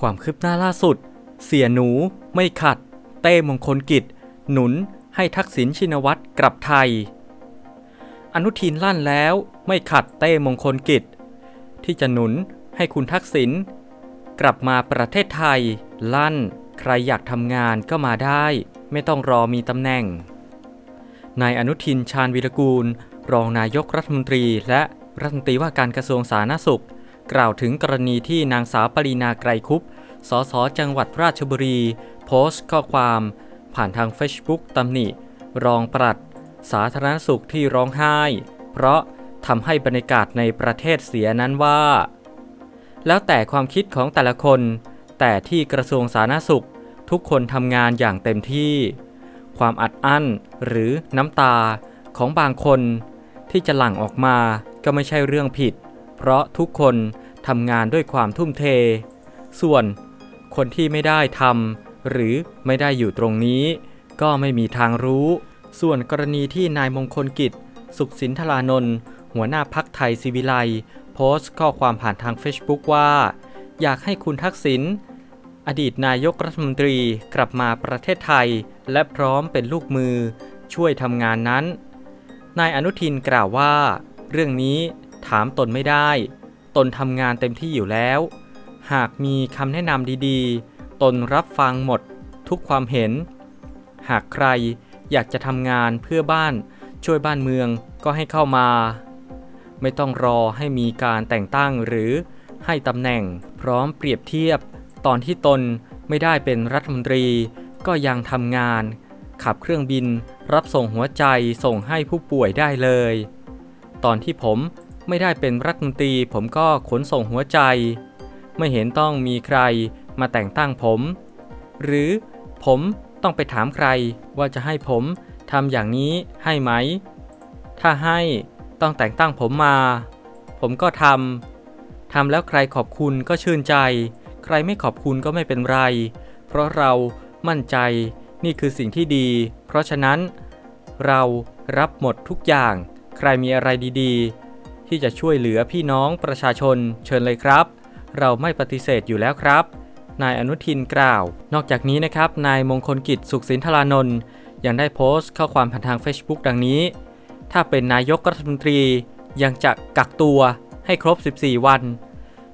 ความคืบหน้าล่าสุด เสียหนูไม่ขัด เต้มงคลกิจ หนุนให้ทักษิณชินวัตรกลับไทย อนุทินลั่นแล้วไม่ขัดเต้มงคลกิจ ที่จะหนุนให้คุณทักษิณกลับมาประเทศไทย ลั่น ใครอยากทำงานก็มาได้ ไม่ต้องรอมีตำแหน่งนายอนุทินชาญวิรกูล รองนายกรัฐมนตรีและรัฐมนตรีว่าการกระทรวงสาธารณสุข กล่าวถึงกรณีที่นางสาวปรีนาไกรคุปสสจังหวัดราชบุรี โพสต์ข้อความ ผ่านทาง Facebook ตำหนิ รองปลัด สาธารณสุขที่ร้องไห้ เพราะทำให้บรรยากาศในประเทศเสียนั้นว่า แล้วแต่ความคิดของแต่ละคน แต่ที่กระทรวงสาธารณสุขทุกคนทำงานอย่างเต็มที่ ความอัดอั้นหรือน้ำตาของบางคน ที่จะหลั่งออกมาก็ไม่ใช่เรื่องผิด เพราะทุกคนทำงานด้วยความทุ่มเท ส่วนคนที่ไม่ได้ทำหรือไม่ได้อยู่ตรงนี้ ก็ไม่มีทางรู้ ส่วนกรณีที่นายมงคลกิจ สุขสินธารานนท์หัวหน้าพักไทยศิวิไลโพสต์ข้อความผ่านทาง Facebook ว่า อยากให้คุณทักษิณอดีตนายกรัฐมนตรีกลับมาประเทศไทย และพร้อมเป็นลูกมือช่วยทำงานนั้น นายอนุทินกล่าวว่า เรื่องนี้ ถามตนไม่ได้ ตนทำงานเต็มที่อยู่แล้ว หากมีคำแนะนำดีๆ ตนรับฟังหมดทุกความเห็น หากใครอยากจะทำงานเพื่อบ้านช่วยบ้านเมืองก็ให้เข้ามา ไม่ต้องรอให้มีการแต่งตั้งหรือให้ตำแหน่งพร้อมเปรียบเทียบ ตอนที่ตนไม่ได้เป็นรัฐมนตรีก็ยังทำงาน ขับเครื่องบินรับส่งหัวใจส่งให้ผู้ป่วยได้เลย ตอนที่ผม ไม่ได้เป็นรัฐมนตรีผมก็ขนส่งหัวใจ ไม่เห็นต้องมีใครมาแต่งตั้งผม หรือผมต้องไปถามใครว่าจะให้ผมทำอย่างนี้ให้ไหม ถ้าให้ต้องแต่งตั้งผมมา ผมก็ทำทำแล้วใครขอบคุณก็ชื่นใจ ใครไม่ขอบคุณก็ไม่เป็นไร เพราะเรามั่นใจนี่คือสิ่งที่ดี เพราะฉะนั้น เรารับหมดทุกอย่าง ใครมีอะไรดีๆ ที่จะช่วยเหลือพี่น้องประชาชน เชิญเลยครับ เราไม่ปฏิเสธอยู่แล้วครับ นายอนุทินกล่าว นอกจากนี้นะครับ นายมงคลกิจสุขสินธารานนท์ยังได้โพสต์ข้อความผ่านทาง Facebook ดังนี้ ถ้าเป็นนายกรัฐมนตรียังจะกักตัวให้ครบ 14 วัน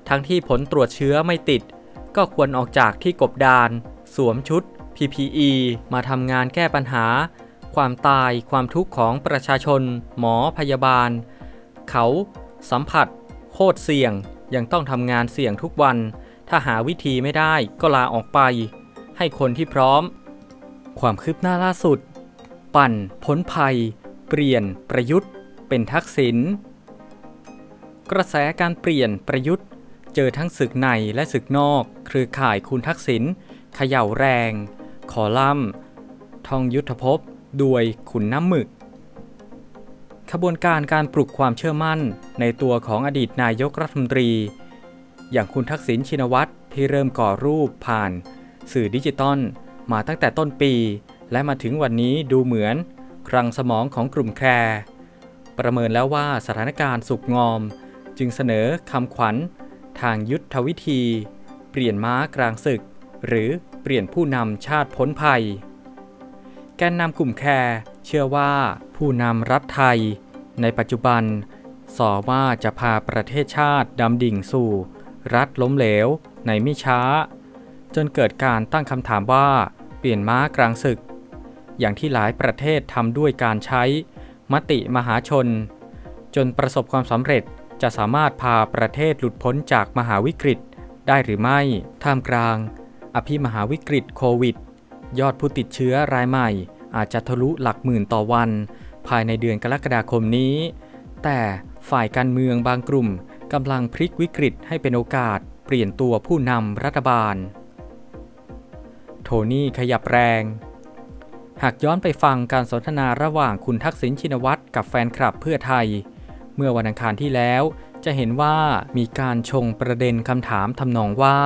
ทั้งที่ผลตรวจเชื้อไม่ติด ก็ควรออกจากที่กบดาน สวมชุด PPE มาทำงานแก้ปัญหา ความตายความทุกข์ของประชาชน หมอพยาบาล เขาสัมผัส โคตรเสี่ยง ยังต้องทำงานเสี่ยงทุกวัน ถ้าหาวิธีไม่ได้ก็ลาออกไป ให้คนที่พร้อม ความคืบหน้าล่าสุด ปั่นพ้นภัย เปลี่ยนประยุทธ์ เป็นทักษิณกระแสการเปลี่ยนประยุทธ์ เจอทั้งศึกในและศึกนอก เครือข่ายคุณทักษิณเขย่าแรงคอลัมน์ทองยุทธภพ ด้วยขุนน้ำหมึก ขบวนการการปลุกความเชื่อมั่น ในตัวของอดีตนายกรัฐมนตรี อย่างคุณทักษิณชินวัตรที่เริ่มก่อรูปผ่าน สื่อดิจิตอลมาตั้งแต่ต้นปี และมาถึงวันนี้ดูเหมือน ครังสมองของกลุ่มแคร์ประเมินแล้วว่าสถานการณ์สุกงอม จึงเสนอคำขวัญ ทางยุทธวิธี เปลี่ยนม้ากลางศึก หรือเปลี่ยนผู้นำชาติพ้นภัย แกนนำกลุ่มแคร์ เชื่อว่าผู้นำรัฐไทย ในปัจจุบันสอว่าจะพาประเทศชาติดำดิ่งสู่ รัฐล้มเหลวในไม่ช้า จนเกิดการตั้งคำถามว่าเปลี่ยนม้ากลางศึก อย่างที่หลายประเทศทำด้วยการใช้ มติมหาชน จนประสบความสำเร็จจะสามารถพาประเทศหลุดพ้นจากมหาวิกฤตได้หรือไม่ ท่ามกลาง อภิมหาวิกฤตโควิด ยอดผู้ติดเชื้อรายใหม่ อาจจะทะลุหลักหมื่นต่อวัน ภายในเดือนกรกฎาคมนี้ แต่ฝ่ายการเมืองบางกลุ่มกำลังพลิกวิกฤตให้เป็นโอกาส เปลี่ยนตัวผู้นำรัฐบาล โทนี่ขยับแรง หากย้อนไปฟังการสนทนาระหว่างคุณทักษิณชินวัตรกับแฟนคลับเพื่อไทย เมื่อวันอังคารที่แล้วจะเห็นว่ามีการชงประเด็นคำถามทำนองว่า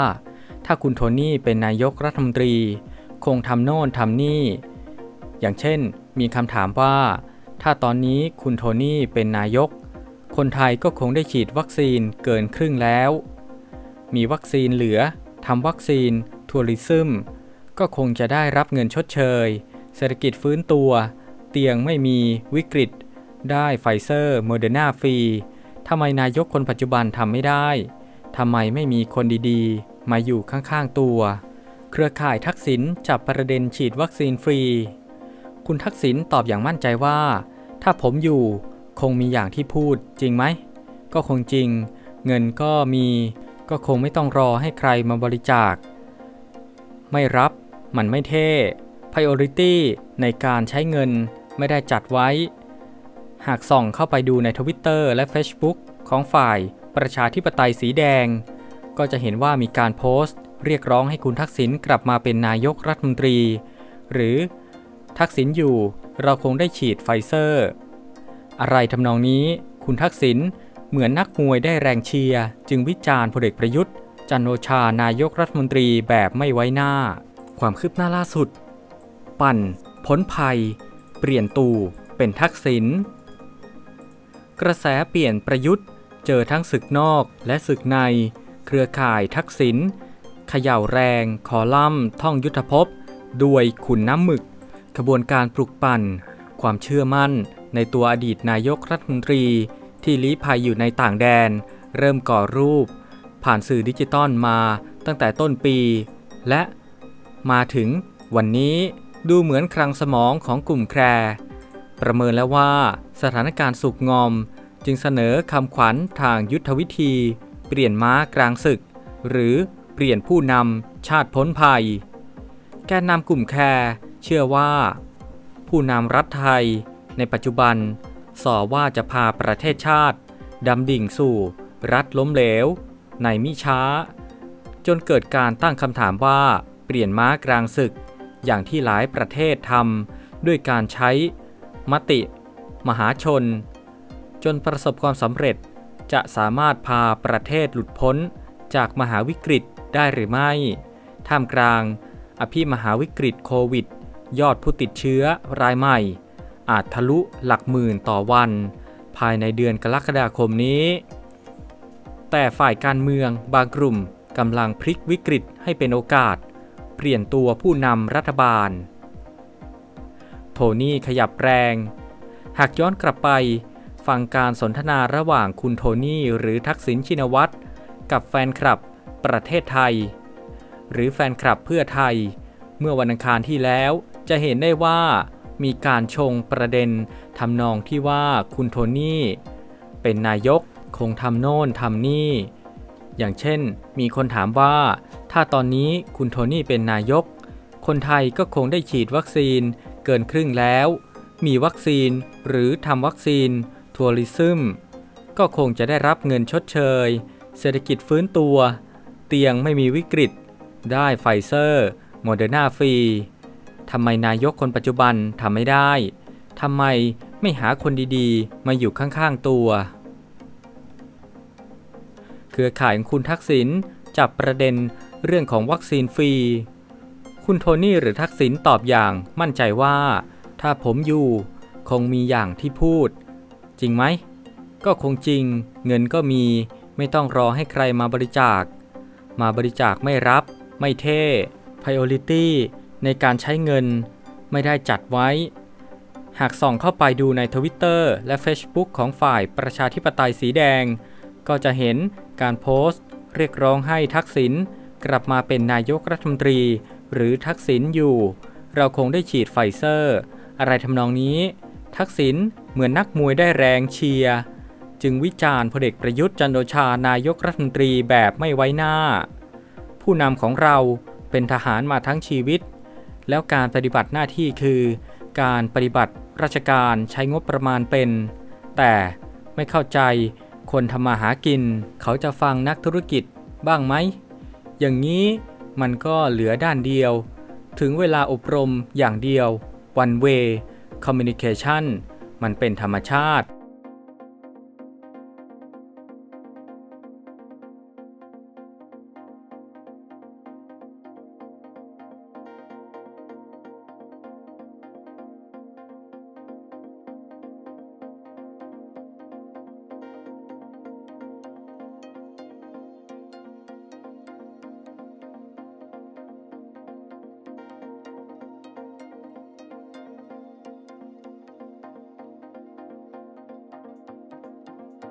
ถ้าคุณโทนี่เป็นนายกรัฐมนตรี คงทำโน่นทำนี่ อย่างเช่น มีคำถามว่า ถ้าตอนนี้คุณโทนี่เป็นนายก คนไทยก็คงได้ฉีดวัคซีนเกินครึ่งแล้ว มีวัคซีนเหลือทำวัคซีนทัวริซึมก็คงจะได้รับเงินชดเชย เศรษฐกิจฟื้นตัว เตียงไม่มีวิกฤต ได้ไฟเซอร์โมเดอร์นาฟรีทำไมนายกคนปัจจุบันทำไม่ได้ทำไมไม่มีคนดีๆ มาอยู่ข้างๆตัว เครือข่ายทักษิณจับประเด็นฉีดวัคซีนฟรี คุณทักษิณตอบอย่างมั่นใจว่า ถ้าผมอยู่คงมีอย่างที่พูดจริงไหม ก็คงจริง เงินก็มี ก็คงไม่ต้องรอให้ใครมาบริจาค ไม่รับ มันไม่เท่ Priority ในการใช้เงินไม่ได้จัดไว้ หากส่องเข้าไปดูในทวิตเตอร์และ Facebook ของฝ่ายประชาธิปไตยสีแดง ก็จะเห็นว่ามีการโพสต์ เรียกร้องให้คุณทักษิณกลับมาเป็นนายกรัฐมนตรี หรือ ทักษิณอยู่ เราคงได้ฉีดไฟเซอร์ อะไรทำนองนี้ คุณทักษิณเหมือนนักมวยได้แรงเชียร์ จึงวิจารณ์พลเอกประยุทธ์ จันโอชานายกรัฐมนตรีแบบไม่ไว้หน้า ความคืบหน้าล่าสุด ปั่นพ้นภัย เปลี่ยนตู่เป็นทักษิณกระแสเปลี่ยนประยุทธ์ เจอทั้งศึกนอกและศึกใน เครือข่ายทักษิณเขย่าแรง คอลัมน์ท่องยุทธภพ ด้วยขุนน้ำหมึก ขบวนการปลุกปั่น ความเชื่อมั่น ในตัวอดีตนายกรัฐมนตรี ที่ลี้ภัยอยู่ในต่างแดน เริ่มก่อรูป ผ่านสื่อดิจิตอลมาตั้งแต่ต้นปี และมาถึงวันนี้ดูเหมือนคลังสมองของกลุ่มแคร์ประเมินแล้วว่าสถานการณ์สุกงอม จึงเสนอคำขวัญทางยุทธวิธี เปลี่ยนม้ากลางศึก หรือเปลี่ยนผู้นำชาติพ้นภัย แกนนำกลุ่มแคร์ เชื่อว่า ผู้นำรัฐไทยในปัจจุบันส่อว่าจะพาประเทศชาติดำดิ่งสู่รัฐล้มเหลว ในมิช้า จนเกิดการตั้งคำถามว่าเปลี่ยนม้ากลางศึก อย่างที่หลายประเทศทำด้วยการใช้ มติ มหาชน จนประสบความสำเร็จจะสามารถพาประเทศหลุดพ้นจากมหาวิกฤตได้หรือไม่ ท่ามกลางอภิมหาวิกฤตโควิด ยอดผู้ติดเชื้อรายใหม่ อาจทะลุหลักหมื่นต่อวัน ภายในเดือนกรกฎาคมนี้ แต่ฝ่ายการเมืองบางกลุ่มกำลังพลิกวิกฤตให้เป็นโอกาส เปลี่ยนตัวผู้นำรัฐบาล โทนี่ขยับแรง หากย้อนกลับไป ฟังการสนทนาระหว่างคุณโทนี่หรือทักษิณชินวัตรกับแฟนคลับประเทศไทย หรือแฟนคลับเพื่อไทย เมื่อวันอังคารที่แล้ว จะเห็นได้ว่ามีการชงประเด็นทำนองที่ว่าคุณโทนี่เป็นนายกคงทำโน่นทำนี่ อย่างเช่น มีคนถามว่า ถ้าตอนนี้คุณโทนี่เป็นนายก คนไทยก็คงได้ฉีดวัคซีนเกินครึ่งแล้ว มีวัคซีนหรือทำวัคซีนทัวริซึมก็คงจะได้รับเงินชดเชย เศรษฐกิจฟื้นตัว เตียงไม่มีวิกฤต ได้ไฟเซอร์ โมเดอร์นาฟรีำไมนายกคนปัจจุบันทำไม่ได้ทำไมไม่หาคนดีๆ มาอยู่ข้างๆตัว เครือข่ายของคุณทักษิณจับประเด็นเรื่องของวัคซีนฟรี คุณโทนี่หรือทักษิณตอบอย่างมั่นใจว่า ถ้าผมอยู่คงมีอย่างที่พูด จริงไหม ก็คงจริง เงินก็มีไม่ต้องรอให้ใครมาบริจาค มาบริจาคไม่รับ ไม่เท่ Priority ในการใช้เงินไม่ได้จัดไว้ หากส่องเข้าไปดูในทวิตเตอร์และ Facebook ของฝ่ายประชาธิปไตยสีแดง ก็จะเห็นการโพสต์ เรียกร้องให้ทักษิณกลับมาเป็นนายกรัฐมนตรี หรือทักษิณอยู่ เราคงได้ฉีดไฟเซอร์ อะไรทำนองนี้ ทักษิณเหมือนนักมวยได้แรงเชียร์จึงวิจารณ์พลเอกประยุทธ์จันทร์โอชานายกรัฐมนตรีแบบไม่ไว้หน้า ผู้นำของเราเป็นทหารมาทั้งชีวิต แล้วการปฏิบัติหน้าที่คือ การปฏิบัติราชการใช้งบประมาณเป็น แต่ไม่เข้าใจคนทำมาหากิน เขาจะฟังนักธุรกิจบ้างไหม อย่างนี้มันก็เหลือด้านเดียว ถึงเวลาอบรมอย่างเดียว one way communication มันเป็นธรรมชาติ